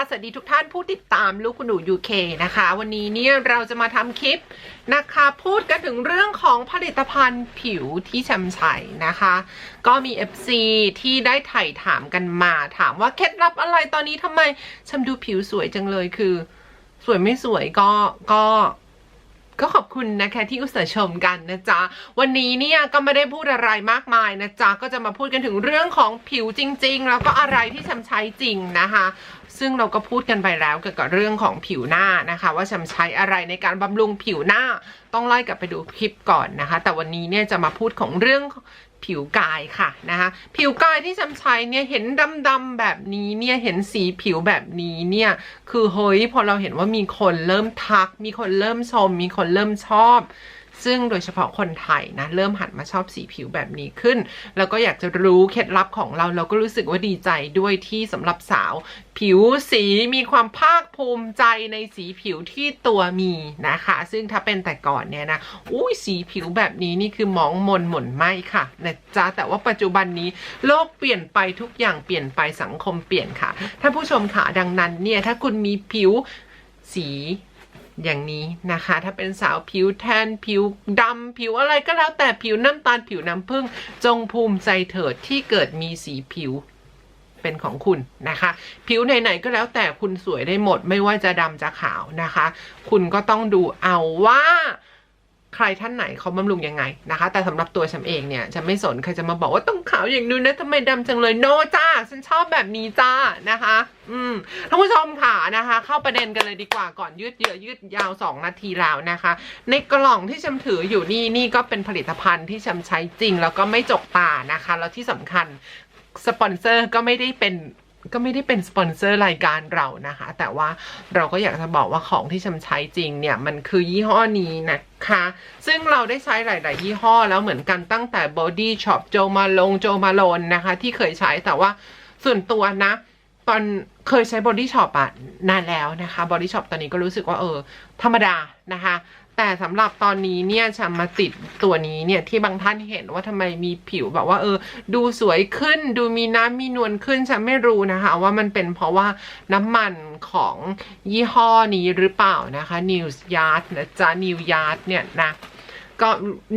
ค่ะ สวัสดีทุกท่านผู้ติดตามลูกคุณหนู UK นะคะ วันนี้เนี่ยเราจะมาทำคลิปนะคะ พูดกันถึงเรื่องของผลิตภัณฑ์ผิวที่ชำใช้นะคะ ก็มี FC ที่ได้ไถ่ถามกันมา ถามว่าเคล็ดลับอะไรตอนนี้ทำไมชำดูผิวสวยจังเลยคือ สวยไม่สวยก็ก็ ก็ขอบคุณนะคะที่อุตส่าห์ชมกันนะจ๊ะ วันนี้เนี่ยก็ไม่ได้พูดอะไรมากมายนะจ๊ะ ก็จะมาพูดกันถึงเรื่องของผิวจริง ๆ แล้วก็อะไรที่ชำใช้จริงนะคะ ซึ่งเราก็พูดกันไปแล้วเกี่ยวกับเรื่องของผิวหน้านะคะ ว่าชำใช้อะไรในการบำรุงผิวหน้าต้องไล่กลับไปดูคลิปก่อนนะคะ แต่วันนี้เนี่ยจะมาพูดของเรื่อง ผิวกายค่ะนะคะผิวกายที่จำใช้เนี่ยเห็นดำๆแบบนี้เนี่ยเห็นสีผิวแบบนี้เนี่ยคือเฮ้ยพอเราเห็นว่ามีคนเริ่มทัก มีคนเริ่มชม มีคนเริ่มชอบ ซึ่งโดยเฉพาะคนไทยนะ เริ่มหันมาชอบสีผิวแบบนี้ขึ้น แล้วก็อยากจะรู้เคล็ดลับของเรา เราก็รู้สึกว่าดีใจด้วยที่สำหรับสาว ผิวสีมีความภาคภูมิใจในสีผิวที่ตัวมีนะคะ ซึ่งถ้าเป็นแต่ก่อนเนี่ยนะอุ้ยสีผิวแบบนี้นี่คือมองมนหม่นไหมค่ะนะจ๊ะแต่ว่าปัจจุบันนี้โลกเปลี่ยนไปทุกอย่างเปลี่ยนไปสังคมเปลี่ยนค่ะท่านผู้ชมค่ะดังนั้นเนี่ยถ้าคุณมีผิวสี อย่างนี้นะคะ ถ้าเป็นสาวผิวแทนผิวดำผิวอะไรก็แล้วแต่ผิวน้ำตาลผิวน้ำผึ้งจงภูมิใจเถิดที่เกิดมีสีผิวเป็นของคุณนะคะ ผิวไหนๆก็แล้วแต่คุณสวยได้หมดไม่ว่าจะดำจะขาวนะคะ คุณก็ต้องดูเอาว่า ใครท่านไหนเขาบำรุงยังไงนะคะ แต่สำหรับตัวฉันเองเนี่ยฉันไม่สนใครจะมาบอกว่าต้องขาวอย่างนู้นนะทำไมดำจังเลยโนจ้า ฉันชอบแบบนี้จ้านะคะ อืมท่านผู้ชมค่ะนะคะ เข้าประเด็นกันเลยดีกว่าก่อนยืดเยื้อยืดยาว 2 นาทีแล้วนะคะ ในกล่องที่ฉันถืออยู่นี่นี่ก็เป็นผลิตภัณฑ์ที่ฉันใช้จริง แล้วก็ไม่จกตานะคะ แล้วที่สำคัญสปอนเซอร์ก็ไม่ได้เป็น ก็ไม่ได้เป็นสปอนเซอร์รายการเรานะคะ แต่ว่าเราก็อยากจะบอกว่าของที่ชำใช้จริงเนี่ย มันคือยี่ห้อนี้นะคะ ซึ่งเราได้ใช้หลาย ๆ ยี่ห้อแล้วเหมือนกันตั้งแต่ Body Shop โจมาลงโจมาโลนนะคะ ที่เคยใช้แต่ว่าส่วนตัวนะ ตอนเคยใช้ Body Shop อะนานแล้วนะคะ Body Shop ตอนนี้ก็รู้สึกว่าเออ ธรรมดานะคะ แต่สำหรับตอนนี้เนี่ยฉันมาติดตัวนี้เนี่ยที่บางท่านเห็นว่าทำไมมีผิวแบบว่า เออ ดูสวยขึ้น ดูมีน้ำมีนวลขึ้นฉันไม่รู้นะคะ ว่ามันเป็นเพราะว่าน้ำมันของยี่ห้อนี้หรือเปล่านะคะ New Yard นะจ๊ะ New Yard เนี่ยนะ ก็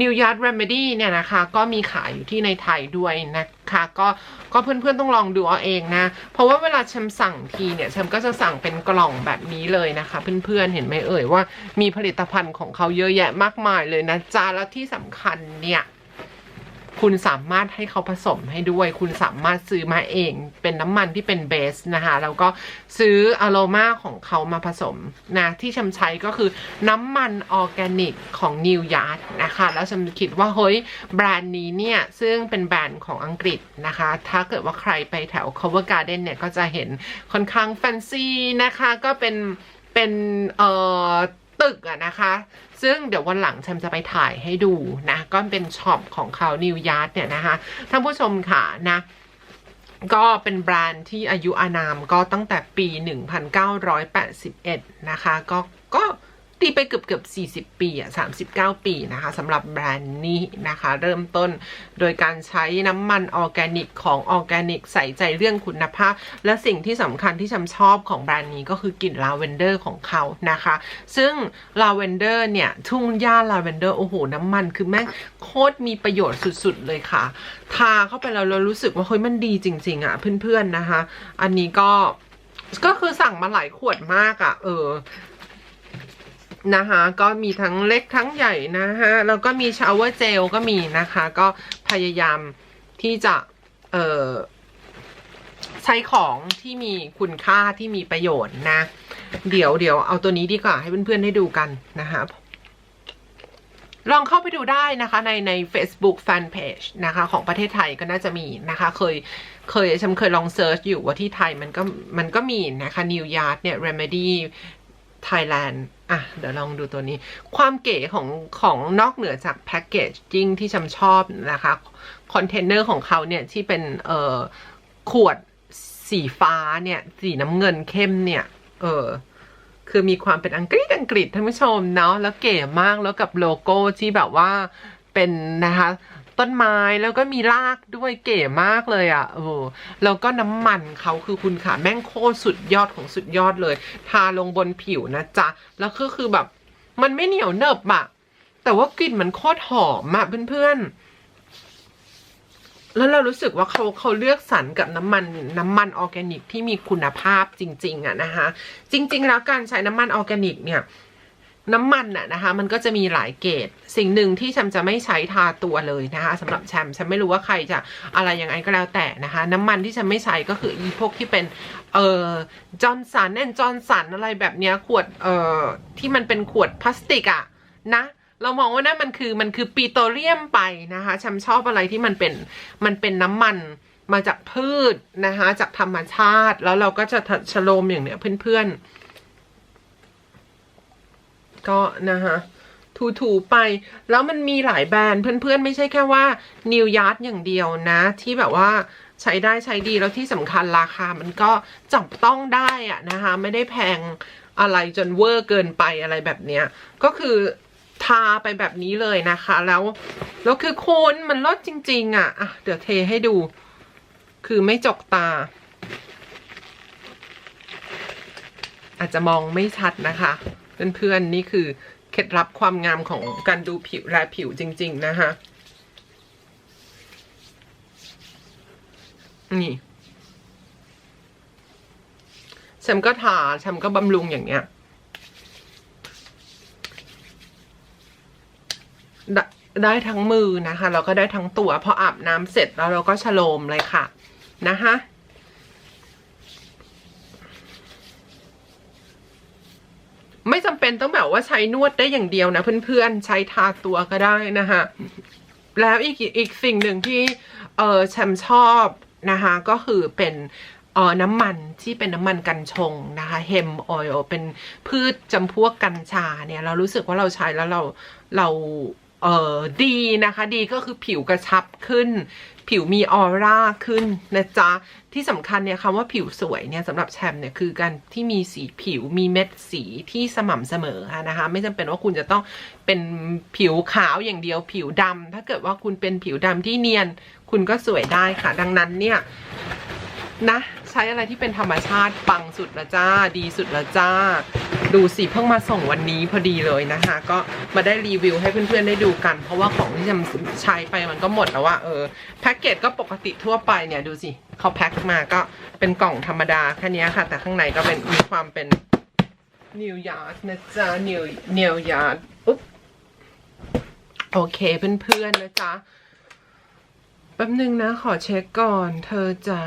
New Yard Remedy เนี่ยนะคะ ก็มีขายอยู่ที่ในไทยด้วยนะคะ ก็ก็เพื่อนๆต้องลองดูเอาเองนะ เพราะว่าเวลาฉันสั่งทีเนี่ยฉันก็จะสั่งเป็นกล่องแบบนี้เลยนะคะ เพื่อนๆเห็นไหมเอ่ยว่ามีผลิตภัณฑ์ของเขาเยอะแยะมากมายเลยนะจ้าแล้วที่สำคัญเนี่ย คุณสามารถให้เขาผสมให้ด้วย คุณสามารถซื้อมาเอง เป็นน้ำมันที่เป็นเบสนะคะ แล้วก็ซื้ออะโรมาของเขามาผสมนะ ที่ชำใช้ก็คือน้ำมันออร์แกนิกของ New Yard นะคะ แล้วฉันคิดว่าเฮ้ยแบรนด์นี้เนี่ย ซึ่งเป็นแบรนด์ของอังกฤษนะคะ ถ้าเกิดว่าใครไปแถว Cover Garden เนี่ย ก็จะเห็นค่อนข้างแฟนซีนะคะ ก็เป็นเป็นเอ่อ ตึกอะนะคะ ซึ่งเดี๋ยววันหลังฉันจะไปถ่ายให้ดูนะ ก็เป็นช็อปของเขานิวยาร์ดเนี่ยนะคะ ท่านผู้ชมค่ะนะก็เป็นแบรนด์ที่อายุอานามก็ตั้งแต่ปี 1981 นะคะ ก็ก็ ตีไปเกือบเกือบ 40 ปีอะ39 ปีนะคะสำหรับแบรนด์นี้นะคะ เริ่มต้นโดยการใช้น้ำมันออร์แกนิกของออร์แกนิกใส่ใจเรื่องคุณภาพ และสิ่งที่สำคัญที่ฉันชอบของแบรนด์นี้ก็คือกลิ่นลาเวนเดอร์ของเขานะคะ ซึ่งลาเวนเดอร์เนี่ย ทุ่งหญ้าลาเวนเดอร์ โอ้โห น้ำมันคือแม่งโคตรมีประโยชน์สุดๆเลยค่ะ ทาเข้าไปแล้วเรารู้สึกว่าเฮ้ยมันดีจริง ๆอะเพื่อนๆนะคะ อันนี้ก็ก็คือสั่งมาหลายขวดมากอะ่ะ เออ นะคะ ก็มีทั้งเล็กทั้งใหญ่นะฮะแล้วก็มีชาวเวอร์เจลก็มีนะคะ ก็พยายามที่จะ เอ่อ ใช้ของที่มีคุณค่าที่มีประโยชน์นะ เดี๋ยวเดี๋ยวเอาตัวนี้ดีกว่าให้เพื่อนๆได้ดูกันนะคะลองเข้าไปดูได้นะคะในใน Facebook Fanpage นะคะ ของประเทศไทยก็น่าจะมีนะคะ เคยเคยฉันเคยลองเซิร์ชอยู่ว่าที่ไทยมันก็มันก็มีนะคะ New Yard เนี่ย Remedy Thailand อะเดี๋ยวลองดูตัวนี้ ความเก๋ของของนอกเหนือจากแพ็กเกจจิ้งที่ฉันชอบนะคะคอนเทนเนอร์ของเขาเนี่ยที่เป็นเอ่อขวดสีฟ้าเนี่ยสีน้ำเงินเข้มเนี่ย เออคือมีความเป็นอังกฤษอังกฤษท่านผู้ชมเนาะแล้วเก๋มากแล้วกับโลโก้ที่แบบว่าเป็นนะคะ ต้นไม้แล้วก็มีรากด้วยเก๋มากเลยอะ่ะเออแล้วก็น้ำมันเขาคือคุณค่ะแม่งโคตรสุดยอดของสุดยอดเลย ทาลงบนผิวนะจ๊ะ แล้วก็คือแบบ มันไม่เหนียวเนิบอะแต่ว่ากลิ่นมันโคตรหอมอะเพื่อนๆแล้วเรารู้สึกว่าเขาเขาเลือกสรรกับน้ำมันน้ำมันออร์แกนิกที่มีคุณภาพจริง ๆอะนะคะจริง ๆ แล้วการใช้น้ำมันออร์แกนิกเนี่ย น้ำมันน่ะนะคะ มันก็จะมีหลายเกรดสิ่งหนึ่งที่แชมจะไม่ใช้ทาตัวเลยนะคะสำหรับแชมแชมไม่รู้ว่าใครจะอะไรยังไงก็แล้วแต่นะคะ น้ำมันที่แชมไม่ใช้ก็คืออีพวกที่เป็นเอ่อจอร์นสันแอนจอร์นสันอะไรแบบเนี้ยขวดเอ่อที่มันเป็นขวดพลาสติกอะนะเรามองว่านั่นมันคือมันคือปิโตรเลียมไปนะคะแชมชอบอะไรที่มันเป็นมันเป็นน้ำมันมาจากพืชนะคะจากธรรมชาติ แล้วเราก็จะชโลมอย่างเนี้ยเพื่อนๆ ก็นะคะถูๆไป แล้วมันมีหลายแบรนด์เพื่อนๆ ไม่ใช่แค่ว่านิวยาร์ดอย่างเดียวนะ ที่แบบว่าใช้ได้ใช้ดีแล้วที่สำคัญราคามันก็จับต้องได้อะนะคะ ไม่ได้แพงอะไรจนเวอร์เกินไปอะไรแบบเนี้ย ก็คือทาไปแบบนี้เลยนะคะ แล้วแล้วคือคุณมันลดจริง ๆ อะอะ เดี๋ยวเทให้ดู คือไม่จกตา อาจจะมองไม่ชัดนะคะ เพื่อนๆนี่คือเคล็ดลับความงามของการดูผิวแลผิวจริง ๆ นะคะนี่แชมก็ทาแชมก็บำรุงอย่างเนี้ยได้ได้ทั้งมือนะคะแล้วก็ได้ทั้งตัวพออาบน้ำเสร็จแล้วเราก็ฉโลมเลยค่ะ นะคะ ไม่จำเป็นต้องแบบว่าใช้นวดได้อย่างเดียวนะเพื่อนๆ ใช้ทาตัวก็ได้นะคะแล้วอีกอีกสิ่งหนึ่งที่เออแชมชอบนะคะก็คือเป็นเออน้ำมันที่เป็นน้ำมันกัญชงนะคะเฮมออยล์เป็นพืชจำพวกกัญชาเนี่ย เรารู้สึกว่าเราใช้แล้วเราเรา เออดีนะคะ ดีก็คือผิวกระชับขึ้น ผิวมีออร่าขึ้นนะจ๊ะ ที่สำคัญเนี่ยคำว่าผิวสวยเนี่ยสำหรับแชมเนี่ยคือการที่มีสีผิวมีเม็ดสีที่สม่ำเสมอค่ะนะคะ ไม่จำเป็นว่าคุณจะต้องเป็นผิวขาวอย่างเดียวผิวดำถ้าเกิดว่าคุณเป็นผิวดำที่เนียน คุณก็สวยได้ค่ะ ดังนั้นเนี่ยนะ ช้อะไรที่เป็นธรรมชาติปังสุดละจ้า ดีสุดละจ้า ดูสิเพิ่งมาส่งวันนี้พอดีเลยนะคะ ก็มาได้รีวิวให้เพื่อนๆได้ดูกัน เพราะว่าของที่จำใช้ไปมันก็หมดแล้วว่าเออแพ็กเกจก็ปกติทั่วไปเนี่ยดูสิเขาแพ็คมาก็เป็นกล่องธรรมดาแค่นี้ค่ะ แต่ข้างในก็เป็นมีความเป็นนิวยาร์ดนะจ๊ะนิวนิวยาร์ดอุ๊บโอเคเพื่อนๆนะจ๊ะแป๊บนึงนะ ขอเช็คก่อน เธอจ๋า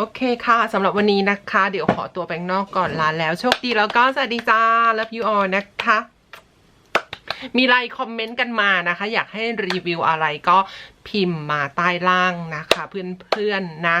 โอเคค่ะสำหรับวันนี้นะคะ เดี๋ยวขอตัวไปนอกก่อนลาแล้ว โชคดีแล้วก็สวัสดีจ้า love you all นะคะ มีไลค์คอมเมนต์กันมานะคะ อยากให้รีวิวอะไรก็พิมพ์มาใต้ล่างนะคะ เพื่อนๆนะ